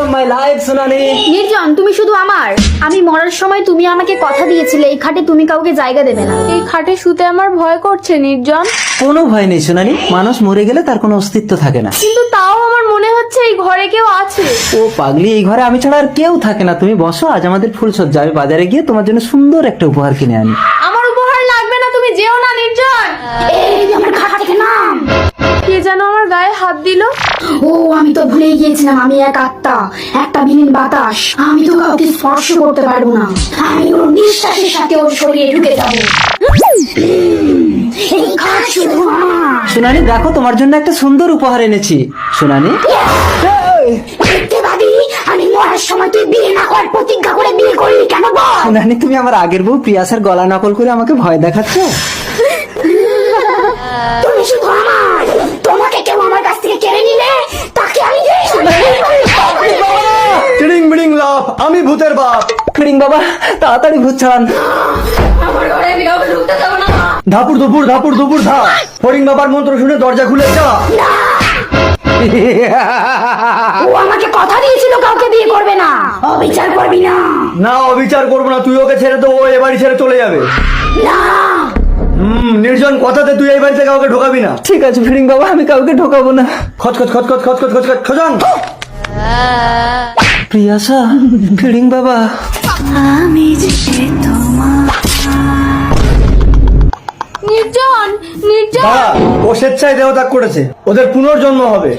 Of my life সোনালি নির্জন তুমি শুধু আমার। আমি মরার সময় তুমি আমাকে কথা দিয়েছিলে এই খাটে তুমি কাউকে জায়গা দেবে না। এই খাটে শুতে আমার ভয় করছে নির্জন। কোনো ভয় নেই সোনালি মানুষ মরে গেলে তার কোনো অস্তিত্ব থাকে না। কিন্তু তাও আমার মনে হচ্ছে এই ঘরে কেউ আছে। ও পাগলি এই ঘরে আমি ছাড়া আর কেউ থাকে না। তুমি বসো আজ আমাদের ফুলসজ্জা আমি বাজারে গিয়ে তোমার জন্য সুন্দর একটা উপহার কিনে আনি। গায়ে হাত দিল? ও আমি তো ভুলেই গিয়েছিলাম আমি এক আত্মা একটা বিলীন বাতাস। আমি তো কাউকে স্পর্শ করতে পারব না। আমি ওর নিঃশ্বাসের সাথে ওর শরীরে ঢুকে যাব। এই খাট শুধু আমার। সোনালি দেখো তোমার জন্য একটা সুন্দর উপহার এনেছি। সোনালি? মিথ্যেবাদী আমি মরার সময় তুই বিয়ে না করার প্রতিজ্ঞা করে বিয়ে করলি কেন বল? সোনালি তুমি আমার আগের বউ প্রিয়াসার গলা নকল করে আমাকে ভয় দেখাচ্ছ? তুমি শুধু আমার তোমাকে কেউ আমার কাছ থেকে কেড়ে নিলে তাকে আমি টিড়িং বিড়িং লাভ আমি ভূতের বাপ। ফিরিং বাবা তাড়াতাড়ি ভূত ছাড়ান। আমার ঘরে আমি কাউকে ঢুকতে দেবো না। ধাপুর দুপুর ধাপুর দুপুর ধা। ফড়িং বাবার মন্ত্র শুনে দরজা খুলে যা। ও আমাকে কথা দিয়েছিল কাউকে বিয়ে করবে না। অবিচার করবি না। না অবিচার করব না তুই ওকে ছেড়ে তো ও এ বাড়ি ছেড়ে চলে যাবে। না। হুম নির্জন কথাতে তুই এই বাড়িতে কাউকে ঢোকাবি না। ঠিক আছে ফিরিং বাবা আমি কাউকে ঢোকাবো না। খচ খচ খচ খচ খচ খচ খচ খচ খজান প্রিয়াসা ফিলিং বাবা। আমি নির্জন নির্জন। দাঁড়া ও স্বেচ্ছায় দেহত্যাগ করেছে। ওদের পুনর্জন্ম হবে।